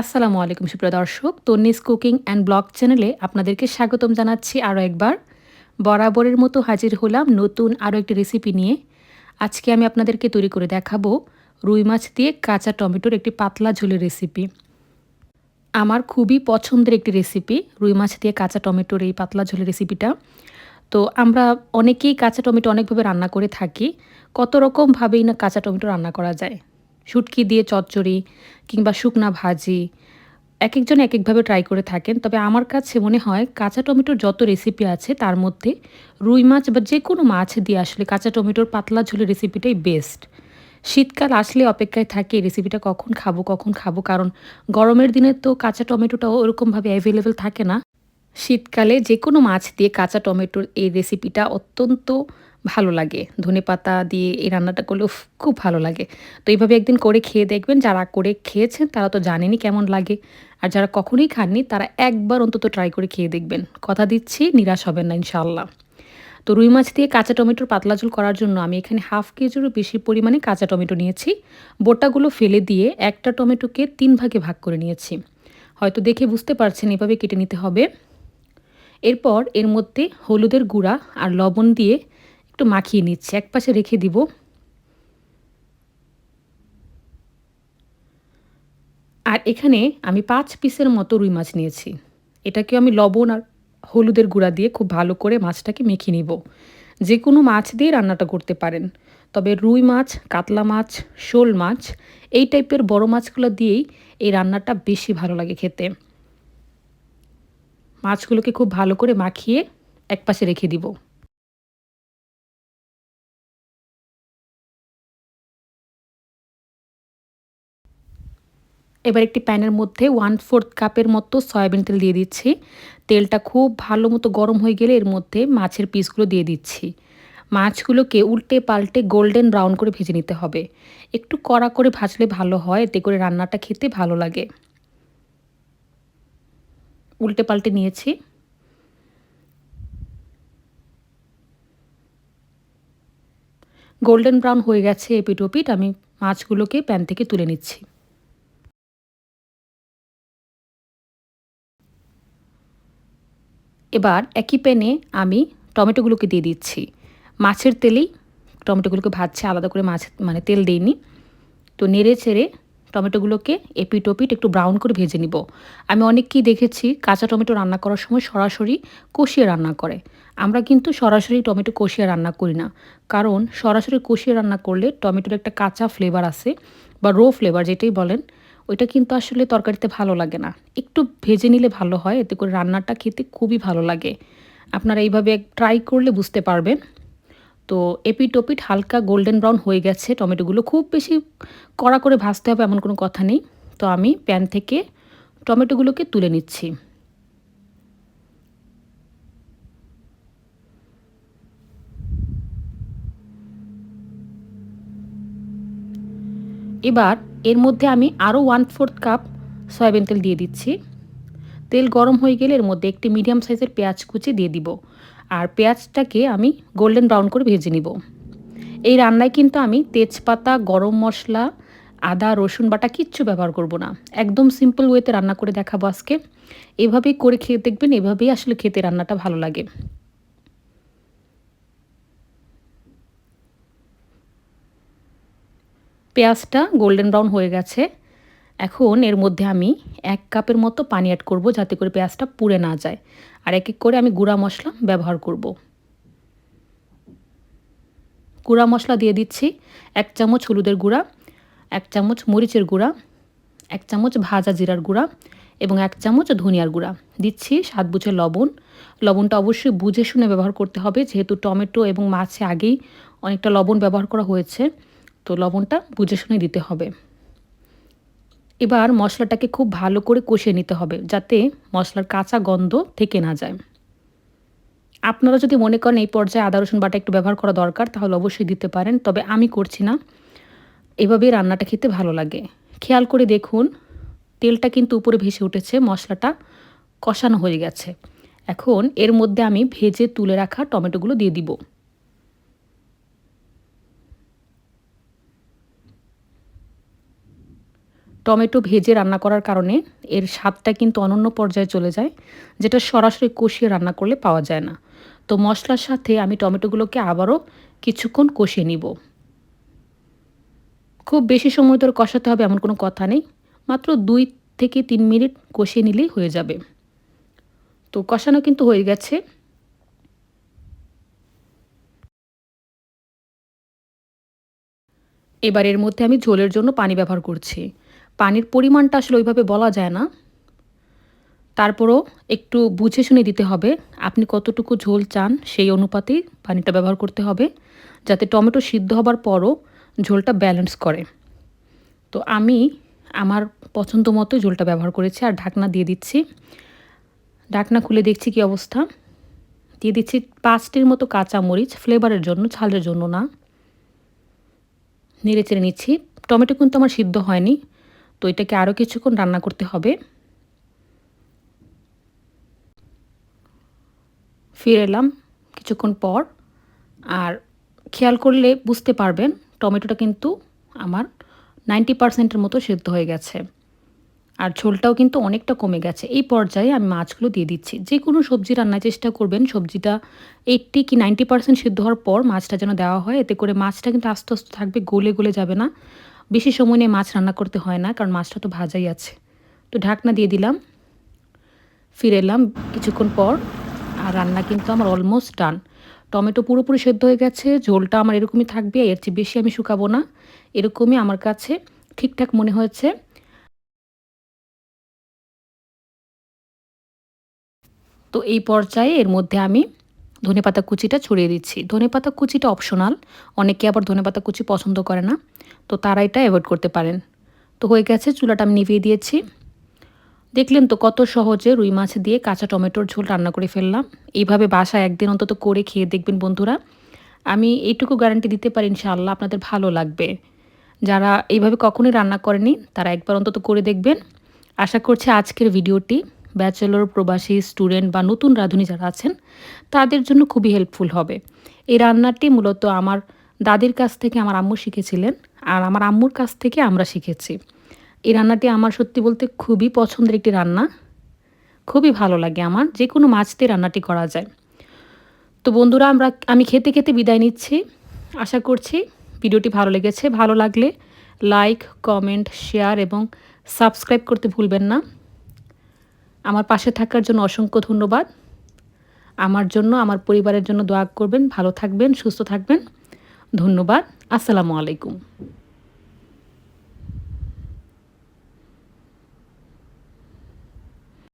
আসসালামু আলাইকুম সুপ্রিয় দর্শক, তন্নিস কুকিং অ্যান্ড ব্লগ চ্যানেলে আপনাদেরকে স্বাগতম জানাচ্ছি আরও একবার। বরাবরের মতো হাজির হলাম নতুন আরও একটি রেসিপি নিয়ে। আজকে আমি আপনাদেরকে তৈরি করে দেখাবো রুই মাছ দিয়ে কাঁচা টমেটোর একটি পাতলা ঝোলের রেসিপি আমার খুবই পছন্দের একটি রেসিপি রুই মাছ দিয়ে কাঁচা টমেটোর এই পাতলা ঝোলের রেসিপিটা তো আমরা অনেকেই কাঁচা টমেটো অনেকভাবে রান্না করে থাকি, কত রকমভাবেই না কাঁচা টমেটো রান্না করা যায়। শুটকি দিয়ে চচ্চড়ি কিংবা শুকনা ভাজি এক একজন এক একভাবে ট্রাই করে থাকেন। তবে আমার কাছে মনে হয় কাঁচা টমেটোর যত রেসিপি আছে তার মধ্যে রুই মাছ বা যে কোনো মাছ দিয়ে আসলে কাঁচা টমেটোর পাতলা ঝোলের রেসিপিটাই বেস্ট শীতকাল আসলে অপেক্ষায় থাকে রেসিপিটা কখন খাব কখন খাব, কারণ গরমের দিনে তো কাঁচা টমেটোটাও ওরকমভাবে অ্যাভেলেবেল থাকে না। শীতকালে যে কোনো মাছ দিয়ে কাঁচা টমেটোর এই রেসিপিটা অত্যন্ত ভালো লাগে। ধনে পাতা দিয়ে এই রান্নাটা করলে খুব ভালো লাগে। তো এইভাবে একদিন করে খেয়ে দেখবেন, যারা করে খেয়েছেন তারা তো জানেনি কেমন লাগে। আর যারা কখনোই খাননি, তারা একবার অন্তত ট্রাই করে খেয়ে দেখবেন। কথা দিচ্ছি, নিরাশ হবেন না ইনশাল্লাহ তো রুই মাছ দিয়ে কাঁচা টমেটোর পাতলা ঝোল করার জন্য আমি এখানে হাফ কেজিরও বেশি পরিমাণে কাঁচা টমেটো নিয়েছি। বোটাগুলো ফেলে দিয়ে একটা টমেটোকে তিন ভাগে ভাগ করে নিয়েছি। হয়তো দেখে বুঝতে পারছেন, এভাবে কেটে নিতে হবে। এরপর এর মধ্যে হলুদের গুঁড়া আর লবণ দিয়ে একটু মাখিয়ে নিচ্ছি, এক পাশে রেখে দিব। আর এখানে আমি পাঁচ পিসের মতো রুই মাছ নিয়েছি। এটাকে আমি লবণ আর হলুদের গুঁড়া দিয়ে খুব ভালো করে মাছটাকে মেখে নিব। যে কোনো মাছ দিয়ে রান্নাটা করতে পারেন। তবে রুই মাছ, কাতলা মাছ, শোল মাছ, এই টাইপের বড় মাছগুলো দিয়েই এই রান্নাটা বেশি ভালো লাগে খেতে। মাছগুলোকে খুব ভালো করে মাখিয়ে একপাশে রেখে দিব। এবার একটি প্যানের মধ্যে ওয়ান ফোর্থ কাপের মতো সয়াবিন তেল দিয়ে দিচ্ছি। তেলটা খুব ভালো মতো গরম হয়ে গেলে এর মধ্যে মাছের পিসগুলো দিয়ে দিচ্ছি। মাছগুলোকে উল্টে পাল্টে গোল্ডেন ব্রাউন করে ভেজে নিতে হবে। একটু কড়া করে ভাজলে ভালো হয়, এতে করে রান্নাটা খেতে ভালো লাগে। উল্টে পাল্টে নিয়েছি। গোল্ডেন ব্রাউন হয়ে গেছে এপিট ওপিট আমি মাছগুলোকে প্যান থেকে তুলে নিচ্ছি। এবার একই প্যানে আমি টমেটোগুলোকে দিয়ে দিচ্ছি। মাছের তেলেই টমেটোগুলোকে ভাজছে, আলাদা করে মাছ মানে তেল দিইনি। তো নেড়ে ছেড়ে টমেটোগুলোকে এপিট ওপিট একটু ব্রাউন করে ভেজে নিব। আমি অনেককেই দেখেছি কাঁচা টমেটো রান্না করার সময় সরাসরি কষিয়ে রান্না করে। আমরা কিন্তু সরাসরি টমেটো কষিয়ে রান্না করি না। কারণ সরাসরি কষিয়ে রান্না করলে টমেটোর একটা কাঁচা ফ্লেভার আছে বা রো ফ্লেভার যেটাই বলেন ওইটা কিন্তু আসলে তরকারিতে ভালো লাগে না। একটু ভেজে নিলে ভালো হয়, এতে করে রান্নাটা খেতে খুবই ভালো লাগে। আপনারা এইভাবে ট্রাই করলে বুঝতে পারবেন। তো এপিটোপিট হালকা গোল্ডেন ব্রাউন হয়ে গেছে, টমেটোগুলো খুব বেশি কড়া করে ভাজতে হবে এমন কোনো কথা নেই। তো আমি প্যান থেকে টমেটোগুলোকে তুলে নিচ্ছি। এবার এর মধ্যে আমি আরও ওয়ান ফোর্থ কাপ সয়াবিন তেল দিয়ে দিচ্ছি। তেল গরম হয়ে গেলে এর মধ্যে একটি মিডিয়াম সাইজের পেঁয়াজ কুচি দিয়ে দিব আর পেঁয়াজটাকে আমি গোল্ডেন ব্রাউন করে ভেজে নিব। এই রান্নায় কিন্তু আমি তেজপাতা, গরম মশলা, আদা, রসুন বাটা কিচ্ছু ব্যবহার করব না। একদম সিম্পল ওয়েতে রান্না করে দেখাবো আজকে। এভাবেই করে খেয়ে দেখবেন, এভাবেই আসলে খেতে রান্নাটা ভালো লাগে। পেঁয়াজটা গোল্ডেন ব্রাউন হয়ে গেছে। এখন এর মধ্যে আমি এক কাপের মতো পানি অ্যাড করব যাতে করে পেঁয়াজটা পুড়ে না যায়। আর এক এক করে আমি গুঁড়া মশলা ব্যবহার করব। গুঁড়া মশলা দিয়ে দিচ্ছি এক চামচ হলুদের গুঁড়া, এক চামচ মরিচের গুঁড়া, এক চামচ ভাজা জিরার গুঁড়া এবং এক চামচ ধনিয়ার গুঁড়া। দিচ্ছি স্বাদ বুঝে লবণ। লবণটা অবশ্যই বুঝে শুনে ব্যবহার করতে হবে, যেহেতু টমেটো এবং মাছে আগেই অনেকটা লবণ ব্যবহার করা হয়েছে। তো লবণটা বুঝে শুনে দিতে হবে। এবার মশলাটাকে খুব ভালো করে কষিয়ে নিতে হবে যাতে মশলার কাঁচা গন্ধ থেকে না যায়। আপনারা যদি মনে করেন এই পর্যায়ে আদা, রসুন বাটা একটু ব্যবহার করা দরকার, তাহলে অবশ্যই দিতে পারেন, তবে আমি করছি না। এভাবেই রান্নাটা খেতে ভালো লাগে। খেয়াল করে দেখুন, তেলটা কিন্তু উপরে ভেসে উঠেছে, মশলাটা কষানো হয়ে গেছে। এখন এর মধ্যে আমি ভেজে তুলে রাখা টমেটোগুলো দিয়ে দিব। টমেটো ভেজে রান্না করার কারণে এর স্বাদটা কিন্তু অনন্য পর্যায়ে চলে যায়, যেটা সরাসরি কষিয়ে রান্না করলে পাওয়া যায় না। তো মশলার সাথে আমি টমেটোগুলোকে আবারও কিছুক্ষণ কষিয়ে নিব। খুব বেশি সময় ধরে কষাতে হবে এমন কোনো কথা নেই, মাত্র দুই থেকে তিন মিনিট কষিয়ে নিলেই হয়ে যাবে। তো কষানো কিন্তু হয়ে গেছে। এবার এর মধ্যে আমি ঝোলের জন্য পানি ব্যবহার করছি। পানির পরিমাণটা আসলে ওইভাবে বলা যায় না। তারপরও একটু বুঝে শুনে দিতে হবে, আপনি কতটুকু ঝোল চান সেই অনুপাতেই পানিটা ব্যবহার করতে হবে, যাতে টমেটো সিদ্ধ হবার পরও ঝোলটা ব্যালেন্স করে। তো আমি আমার পছন্দ মতো ঝোলটা ব্যবহার করেছি আর ঢাকনা দিয়ে দিচ্ছি। ঢাকনা খুলে দেখছি কি অবস্থা। দিয়ে দিচ্ছি পাঁচটির মতো কাঁচা মরিচ ফ্লেভারের জন্য, ঝালের জন্য না। নেড়ে চেড়ে নিচ্ছি। টমেটো কিন্তু আমার সিদ্ধ হয়নি। তো এটাকে আরও কিছুক্ষণ রান্না করতে হবে। ফিরে এলাম কিছুক্ষণ পর। আর খেয়াল করলে বুঝতে পারবেন, টমেটোটা কিন্তু আমার নাইনটি পার্সেন্টের মতো সেদ্ধ হয়ে গেছে। আর ঝোলটাও কিন্তু অনেকটা কমে গেছে। এই পর্যায়ে আমি মাছগুলো দিয়ে দিচ্ছি। যে কোনো সবজি রান্নার চেষ্টা করবেন, সবজিটা এইটটি কি নাইনটি পার্সেন্ট সিদ্ধ হওয়ার পর মাছটা যেন দেওয়া হয়। এতে করে মাছটা কিন্তু আস্তে আস্তে থাকবে, গলে গলে যাবে না। বেশি সময় নিয়ে মাছ রান্না করতে হয় না, কারণ মাছটা তো ভাজাই আছে। তো ঢাকনা দিয়ে দিলাম, ফিরে এলাম কিছুক্ষণ পর, আর রান্না কিন্তু আমার অলমোস্ট ডান টমেটো পুরোপুরি সেদ্ধ হয়ে গেছে, ঝোলটা আমার এরকমই থাকবে এর চেয়ে বেশি আমি শুকাবো না। এরকমই আমার কাছে ঠিকঠাক মনে হয়েছে। তো এই পর্যায়ে এর মধ্যে আমি ধনেপাতা কুচিটা ছড়িয়ে দিচ্ছি। ধনেপাতা কুচিটা অপশনাল অনেকে আবার ধনেপাতা কুচি পছন্দ করে না। তো তারা এটা অ্যাভয়েড করতে পারেন। তো হয়ে গেছে, চুলাটা আমি নিভিয়ে দিয়েছি। দেখলেন তো কত সহজে রুই মাছ দিয়ে কাঁচা টমেটোর ঝোল রান্না করে ফেললাম। এইভাবে বাসায় একদিন অন্তত করে খেয়ে দেখবেন বন্ধুরা। আমি এইটুকু গ্যারান্টি দিতে পারি ইনশাআল্লাহ আপনাদের ভালো লাগবে। যারা এইভাবে কখনোই রান্না করেনি, তারা একবার অন্তত করে দেখবেন। আশা করছি আজকের ভিডিওটি ব্যাচেলর, প্রবাসী, স্টুডেন্ট বা নতুন রাঁধুনি যারা আছেন, তাদের জন্য খুবই হেল্পফুল হবে। এই রান্নাটি মূলত আমার দাদির কাছ থেকে আমার আম্মু শিখেছিলেন আর আমার আম্মুর কাছ থেকে আমরা শিখেছি। এই রান্নাটি আমার সত্যি বলতে খুবই পছন্দের একটি রান্না। খুবই ভালো লাগে আমার যে কোনো মাছ দিয়ে রান্নাটি করা যায়। তো বন্ধুরা, আমরা আমি খেতে খেতে বিদায় নিচ্ছি। আশা করছি ভিডিওটি ভালো লেগেছে। ভালো লাগলে লাইক কমেন্ট শেয়ার এবং সাবস্ক্রাইব করতে ভুলবেন না। আমার পাশে থাকার জন্য অসংখ্য ধন্যবাদ। আমার জন্য, আমার পরিবারের জন্য দোয়া করবেন, ভালো থাকবেন, সুস্থ থাকবেন। ধন্যবাদ। আসসালামু আলাইকুম।